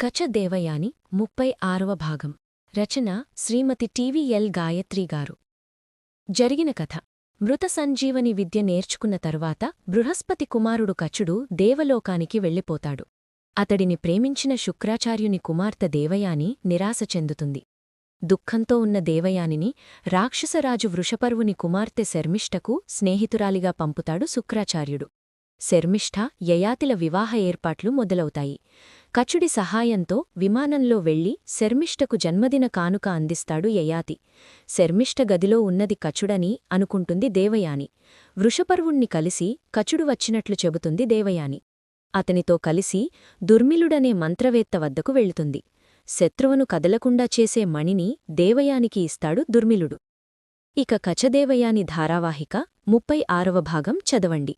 కచ దేవయాని ముప్పై ఆరవ భాగం. రచన శ్రీమతి టీవీఎల్ గాయత్రిగారు జరిగిన కథ. మృత సంజీవని విద్య నేర్చుకున్న తరువాత బృహస్పతి కుమారుడు కచుడు దేవలోకానికి వెళ్ళిపోతాడు. అతడిని ప్రేమించిన శుక్రాచార్యుని కుమార్తె దేవయాని నిరాశ చెందుతుంది. దుఃఖంతో ఉన్న దేవయానిని రాక్షసరాజు వృషపర్వుని కుమార్తె శర్మిష్టకు స్నేహితురాలిగా పంపుతాడు శుక్రాచార్యుడు. శర్మిష్ఠ యయాతిల వివాహ ఏర్పాట్లు మొదలవుతాయి. కచుడి సహాయంతో విమానంలో వెళ్ళి శర్మిష్ఠకు జన్మదిన కానుక అందిస్తాడు యయాతి. శర్మిష్ట గదిలో ఉన్నది కచుడని అనుకుంటుంది దేవయాని. వృషపర్వుణ్ణి కలిసి కచుడు వచ్చినట్లు చెబుతుంది దేవయాని. అతనితో కలిసి దుర్మిలుడనే మంత్రవేత్త వద్దకు వెళుతుంది. శత్రువును కదలకుండా చేసే మణిని దేవయానికి ఇస్తాడు దుర్మిలుడు. ఇక కచదేవయాని ధారావాహిక ముప్పై ఆరవ భాగం చదవండి.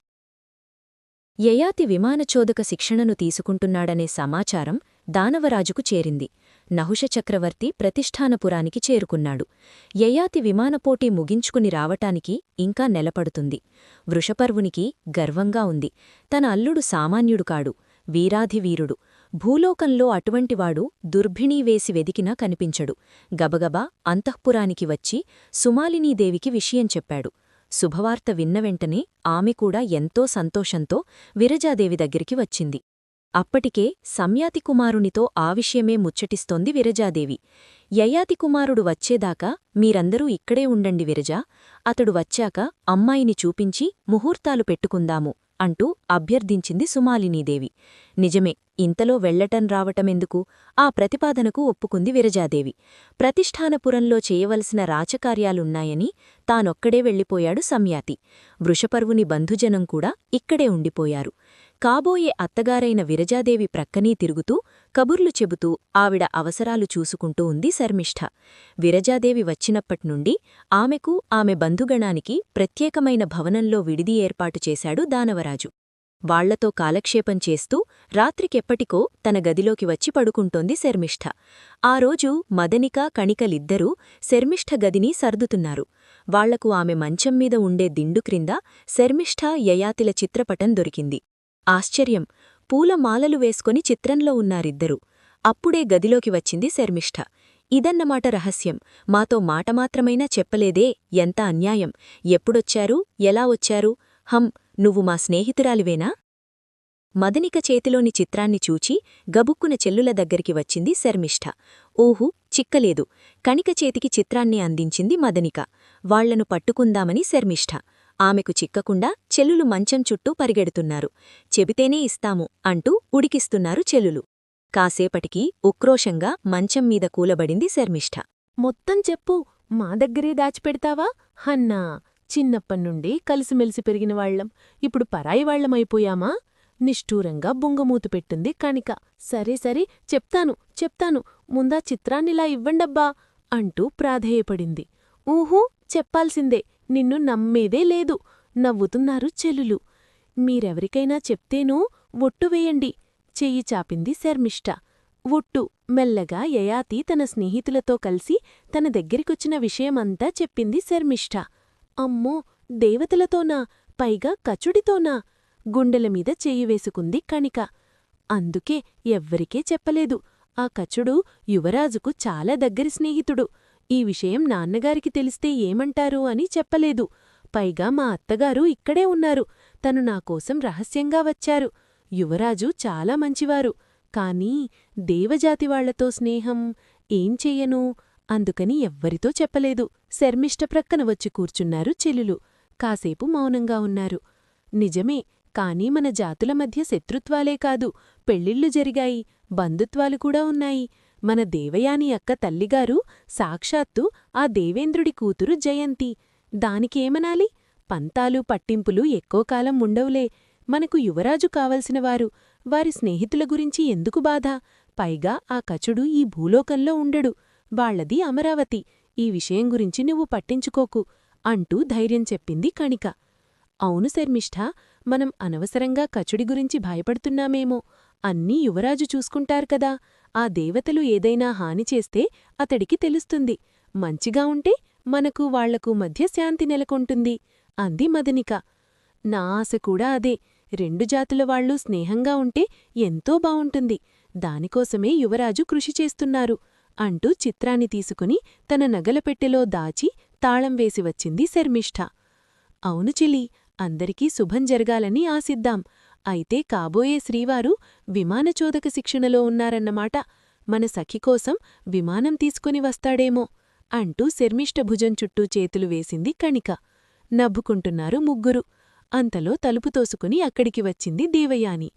యయాతి విమానచోదక శిక్షణను తీసుకుంటున్నాడనే సమాచారం దానవరాజుకు చేరింది. నహుష చక్రవర్తి ప్రతిష్ఠానపురానికి చేరుకున్నాడు. యయాతి విమానపోటీ ముగించుకుని రావటానికి ఇంకా నెలపడుతుంది. వృషపర్వునికి గర్వంగా ఉంది. తన అల్లుడు సామాన్యుడు కాడు. వీరాధివీరుడు. భూలోకంలో అటువంటివాడు దుర్భిణీ వేసి వెదికినా కనిపించడు. గబగబా అంతఃపురానికి వచ్చి సుమాలినీదేవికి విషయం చెప్పాడు. శుభవార్త విన్న వెంటనే ఆమె కూడా ఎంతో సంతోషంతో విరజాదేవి దగ్గరికి వచ్చింది. అప్పటికే సంయాతి కుమారునితో ఆ విషయమే ముచ్చటిస్తోంది విరజాదేవి. యయాతి కుమారుడు వచ్చేదాకా మీరందరూ ఇక్కడే ఉండండి విరజా అతడు వచ్చాక అమ్మాయిని చూపించి ముహూర్తాలు పెట్టుకుందాము అంటూ అభ్యర్థించింది సుమాలినీదేవి. నిజమే ఇంతలో వెళ్ళటం రావటమెందుకు? ఆ ప్రతిపాదనకు ఒప్పుకుంది విరజాదేవి. ప్రతిష్ఠానపురంలో చేయవలసిన రాచకార్యాలున్నాయని తానొక్కడే వెళ్ళిపోయాడు సంయాతి వృషపర్వుని బంధుజనం కూడా ఇక్కడే ఉండిపోయారు. కాబోయే అత్తగారైన విరజాదేవి ప్రక్కనీ తిరుగుతూ కబుర్లు చెబుతూ ఆవిడ అవసరాలు చూసుకుంటూ ఉంది శర్మిష్ఠ. విరజాదేవి వచ్చినప్పట్నుండి ఆమెకు ఆమె బంధుగణానికి ప్రత్యేకమైన భవనంలో విడిది ఏర్పాటు చేశాడు దానవరాజు. వాళ్ళతో కాలక్షేపం చేస్తూ రాత్రికెప్పటికో తన గదిలోకి వచ్చి పడుకుంటోంది శర్మిష్ఠ. ఆ రోజు మదనిక కణికలిద్దరూ శర్మిష్ఠ గదిని సర్దుతున్నారు. వాళ్ళకు ఆమె మంచం మీద ఉండే దిండు క్రింద శర్మిష్ఠ యయాతిల చిత్రపటం దొరికింది. ఆశ్చర్యం! పూల మాలలు వేసుకొని చిత్రంలో ఉన్నారిద్దరూ. అప్పుడే గదిలోకి వచ్చింది శర్మిష్ఠ. ఇదన్నమాట రహస్యం. మాతో మాటమాత్రమైనా చెప్పలేదే? ఎంత అన్యాయం! ఎప్పుడొచ్చారు? ఎలా వచ్చారు? హం! నువ్వు మా స్నేహితురాలివేనా? మదనిక చేతిలోని చిత్రాన్ని చూచి గబుక్కున చెల్లుల దగ్గరికి వచ్చింది శర్మిష్ఠ. ఊహు చిక్కలేదు. కణిక చేతికి చిత్రాన్ని అందించింది మదనిక. వాళ్ళను పట్టుకుందామని శర్మిష్ఠ. ఆమెకు చిక్కకుండా చెల్లులు మంచం చుట్టూ పరిగెడుతున్నారు. చెబితేనే ఇస్తాము అంటూ ఉడికిస్తున్నారు చెల్లులు. కాసేపటికి ఉక్రోషంగా మంచం మీద కూలబడింది శర్మిష్ఠ. మొత్తం చెప్పు మా దగ్గరే దాచిపెడతావా? హన్నా చిన్నప్పన్నుండి కలిసిమెలిసి పెరిగినవాళ్ళం ఇప్పుడు పరాయివాళ్ళమైపోయామా నిష్ఠూరంగా బుంగమూతు పెట్టింది కణిక. సరే సరే చెప్తాను చెప్తాను. ముందా చిత్రాన్నిలా ఇవ్వండబ్బా అంటూ ప్రాధేయపడింది. ఊహూ చెప్పాల్సిందే. నిన్ను నమ్మేదే లేదు. నవ్వుతున్నారు చెల్లులు. మీరెవరికైనా చెప్తేనూ ఒట్టు వేయండి. చెయ్యి చాపింది శర్మిష్ట. ఒట్టు మెల్లగా యయాతి తన స్నేహితులతో కలిసి తన దగ్గరికొచ్చిన విషయమంతా చెప్పింది శర్మిష్ట. అమ్మో దేవతలతోనా? పైగా కచుడితోనా? గుండెలమీద చెయ్యి వేసుకుంది కణిక. అందుకే ఎవ్వరికే చెప్పలేదు. ఆ కచుడు యువరాజుకు చాలా దగ్గరి స్నేహితుడు. ఈ విషయం నాన్నగారికి తెలిస్తే ఏమంటారు అని చెప్పలేదు. పైగా మా అత్తగారు ఇక్కడే ఉన్నారు. తను నాకోసం రహస్యంగా వచ్చారు. యువరాజు చాలా మంచివారు. కానీ దేవజాతివాళ్ళతో స్నేహం ఏం చెయ్యను అందుకని ఎవ్వరితో చెప్పలేదు. శర్మిష్ట ప్రక్కన వచ్చి కూర్చున్నారు చెల్లులు. కాసేపు మౌనంగా ఉన్నారు. నిజమే కాని మన జాతుల మధ్య శత్రుత్వాలే కాదు. పెళ్ళిళ్ళు జరిగాయి బంధుత్వాలు కూడా ఉన్నాయి. మన దేవయాని అక్క తల్లిగారు సాక్షాత్తు ఆ దేవేంద్రుడి కూతురు జయంతి. దానికేమనాలి? పంతాలు పట్టింపులు ఎక్కువ కాలం ఉండవులే. మనకు యువరాజు కావలసినవారు వారి స్నేహితుల గురించి ఎందుకు బాధ? పైగా ఆ కచుడు ఈ భూలోకంలో ఉండడు. వాళ్ళది అమరావతి. ఈ విషయం గురించి నువ్వు పట్టించుకోకు అంటూ ధైర్యం చెప్పింది కణిక. అవును శర్మిష్ఠ మనం అనవసరంగా కచుడి గురించి భయపడుతున్నామేమో అన్నీ యువరాజు చూసుకుంటారు కదా. ఆ దేవతలు ఏదైనా హాని చేస్తే అతడికి తెలుస్తుంది. మంచిగా ఉంటే మనకు వాళ్ళకు మధ్య శాంతి నెలకొంటుంది అంది మదనిక నా ఆశ కూడా అదే. రెండు జాతుల వాళ్ళు స్నేహంగా ఉంటే ఎంతో బావుంటుంది. దానికోసమే యువరాజు కృషి చేస్తున్నారు. అంటూ చిత్రాన్ని తీసుకుని తన నగలపెట్టెలో దాచి తాళం వేసి వచ్చింది శర్మిష్ఠ. అవును చిలి అందరికీ శుభం జరగాలని ఆశిద్దాం. అయితే కాబోయే శ్రీవారు విమానచోదక శిక్షణలో ఉన్నారన్నమాట. మన సఖి కోసం విమానం తీసుకుని వస్తాడేమో అంటూ శర్మిష్ఠ భుజం చుట్టూ చేతులు వేసింది కణిక. నవ్వుకుంటున్నారు ముగ్గురు. అంతలో తలుపు తోసుకుని అక్కడికి వచ్చింది దేవయాని.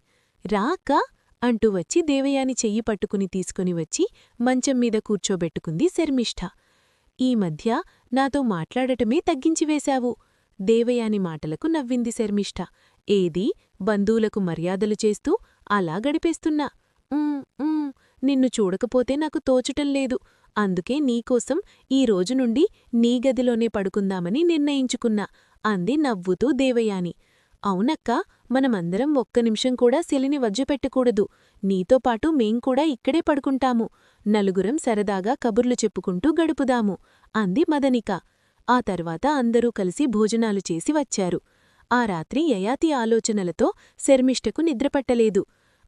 రాక్కా? అంటూ వచ్చి దేవయాని చెయ్యి పట్టుకుని తీసుకుని వచ్చి మంచం మీద కూర్చోబెట్టుకుంది శర్మిష్ఠ. ఈ మధ్య నాతో మాట్లాడటమే తగ్గించివేశావు దేవయాని మాటలకు నవ్వింది శర్మిష్ఠ. ఏది? బంధువులకు మర్యాదలు చేస్తూ అలా గడిపేస్తున్నా. నిన్ను చూడకపోతే నాకు తోచటం లేదు. అందుకే నీకోసం ఈ రోజు నుండి నీ గదిలోనే పడుకుందామని నిర్ణయించుకున్నా అంది నవ్వుతూ దేవయాని. అవునక్కా మనమందరం ఒక్క నిమిషం కూడా శలిని వజ్జపెట్టకూడదు నీతో పాటు మేం కూడా ఇక్కడే పడుకుంటాము. నలుగురం సరదాగా కబుర్లు చెప్పుకుంటూ గడుపుదాము అంది మదనిక. ఆ తర్వాత అందరూ కలిసి భోజనాలు చేసి వచ్చారు. ఆ రాత్రి యయాతి ఆలోచనలతో శర్మిష్ఠకు నిద్రపట్టలేదు.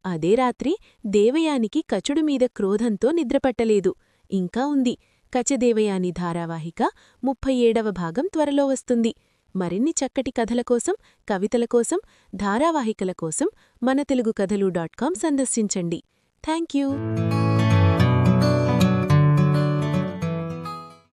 అదే రాత్రి దేవయానికి కచుడు మీద క్రోధంతో నిద్రపట్టలేదు. ఇంకా ఉంది. కచదేవయాని ధారావాహిక ముప్పై ఏడవ భాగం త్వరలో వస్తుంది. మరిన్ని చక్కటి కథల కోసం కవితల కోసం ధారావాహికల కోసం మన తెలుగు కథలు డాట్ కాం సందర్శించండి. Thank you